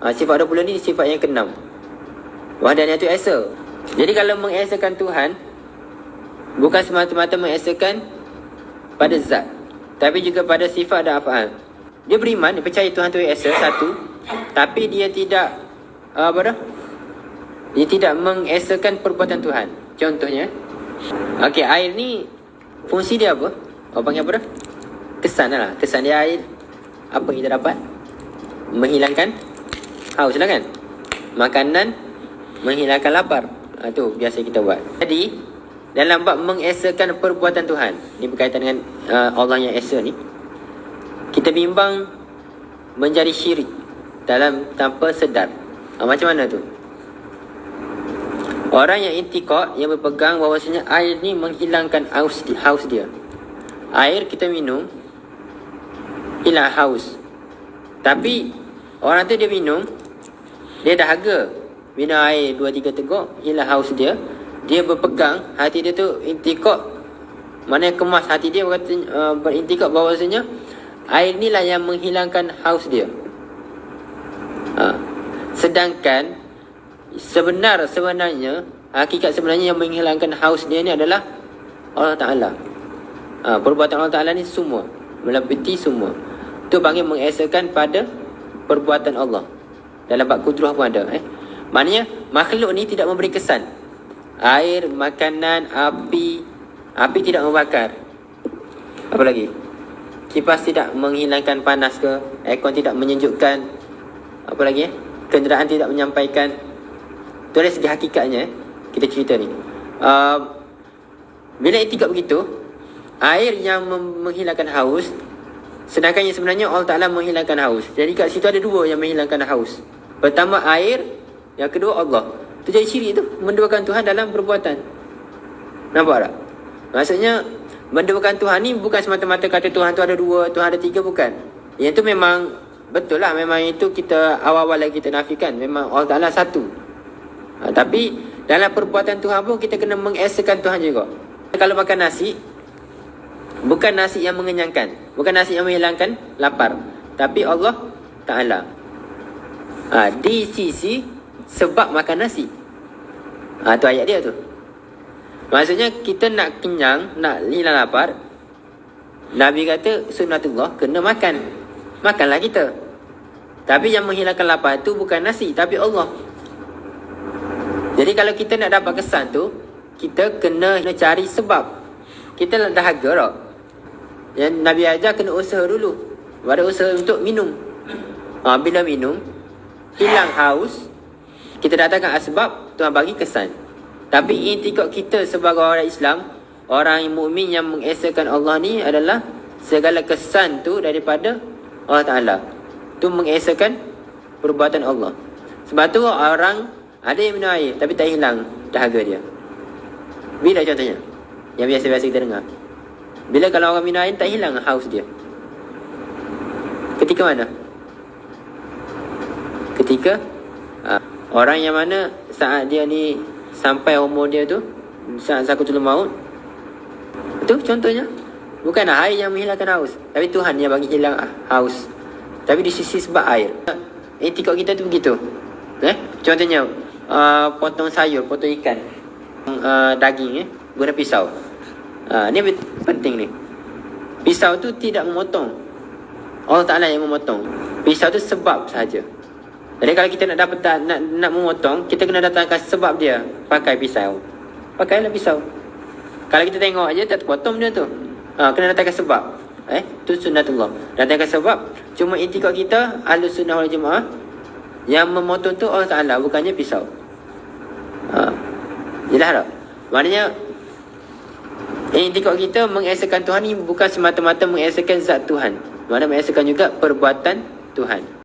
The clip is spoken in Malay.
Ha, sifat 20 ni sifat yang keenam. Wahdaniyatul esa. Jadi kalau mengesakan Tuhan bukan semata-mata mengesakan pada zat tapi juga pada sifat dan afal. Dia beriman, dia percaya Tuhan tu esa satu tapi dia tidak uh, apa dah? Dia tidak mengesakan perbuatan Tuhan. Contohnya Okey, air ni fungsi dia apa? Orang panggil apa dah? Kesan lah. Kesan dia air apa kita dapat? Menghilangkan haus lah kan? Makanan menghilangkan lapar. Ha, tu biasa kita buat. Jadi, dalam bab mengesakan perbuatan Tuhan. Ni berkaitan dengan uh, Allah yang esa ni. Kita bimbang menjadi syirik dalam tanpa sedar. Ha, macam mana tu? Orang yang intikak yang berpegang bahawasanya air ni menghilangkan haus, haus dia. Air kita minum hilang haus. Tapi orang tu dia minum dia dahaga. Minum air 2 3 teguk hilang haus dia. Dia berpegang hati dia tu intikak mana yang kemas hati dia berkata uh, berintikak bahawasanya air ni lah yang menghilangkan haus dia. Ha. Sedangkan sebenar sebenarnya hakikat sebenarnya yang menghilangkan haus dia ni adalah Allah Taala. Ha, perbuatan Allah Taala ni semua meliputi semua. Tu panggil mengesakan pada perbuatan Allah. Dalam bab kudrah pun ada eh. Maknanya makhluk ni tidak memberi kesan. Air, makanan, api, api tidak membakar. Apa lagi? Kipas tidak menghilangkan panas ke? Aircon tidak menyejukkan. Apa lagi eh? Kenderaan tidak menyampaikan Tu dari segi hakikatnya eh, Kita cerita ni uh, Bila etikad begitu Air yang menghilangkan haus Sedangkan yang sebenarnya Allah Ta'ala menghilangkan haus. Jadi kat situ ada dua yang menghilangkan haus. Pertama air. Yang kedua Allah. Itu jadi syirik tu. Menduakan Tuhan dalam perbuatan. Nampak tak? Maksudnya Menduakan Tuhan ni bukan semata-mata kata Tuhan tu ada dua Tuhan ada tiga bukan. Yang tu memang Betul lah memang itu kita awal-awal lagi kita nafikan. Memang Allah Ta'ala satu. Ha, tapi dalam perbuatan Tuhan pun kita kena mengesakan Tuhan juga. Kalau makan nasi, bukan nasi yang mengenyangkan. Bukan nasi yang menghilangkan lapar. Tapi Allah Ta'ala. Ha, di sisi sebab makan nasi. Ha, tu ayat dia tu. Maksudnya kita nak kenyang, nak hilang lapar. Nabi kata sunnatullah kena makan. Makanlah kita. Tapi yang menghilangkan lapar tu bukan nasi tapi Allah. Jadi kalau kita nak dapat kesan tu, kita kena, kena cari sebab. Kita nak dahaga tak? Yang Nabi ajar kena usaha dulu. Ada usaha untuk minum. Ha, bila minum, hilang haus, kita datangkan asbab, Tuhan bagi kesan. Tapi intikad kita sebagai orang Islam, orang yang mukmin yang mengesakan Allah ni adalah segala kesan tu daripada Allah Ta'ala. Tu mengesakan perbuatan Allah. Sebab tu orang ada yang minum air tapi tak hilang dahaga dia. Bila contohnya? Yang biasa-biasa kita dengar. Bila kalau orang minum air tak hilang haus dia. Ketika mana? Ketika uh, orang yang mana saat dia ni sampai umur dia tu saat sakutul maut. Itu contohnya. Bukan air yang menghilangkan haus, tapi Tuhan yang bagi hilang haus. Tapi di sisi sebab air. Etikot kita tu begitu. Eh? Contohnya, uh, potong sayur, potong ikan, uh, daging eh, guna pisau. Uh, ni penting ni. Pisau tu tidak memotong. Allah Taala yang memotong. Pisau tu sebab saja. Jadi kalau kita nak dapat nak nak memotong, kita kena datangkan sebab dia pakai pisau. Pakailah pisau. Kalau kita tengok aja tak terpotong dia tu. Ha, kena datangkan sebab. Eh, tu sunnatullah. Datangkan sebab. Cuma intikad kita ahli sunnah wal jemaah yang memotong tu Allah Ta'ala bukannya pisau ha. Jelas tak? Maknanya Intikot kita mengesakan Tuhan ni bukan semata-mata mengesakan zat Tuhan. Maknanya mengesakan juga perbuatan Tuhan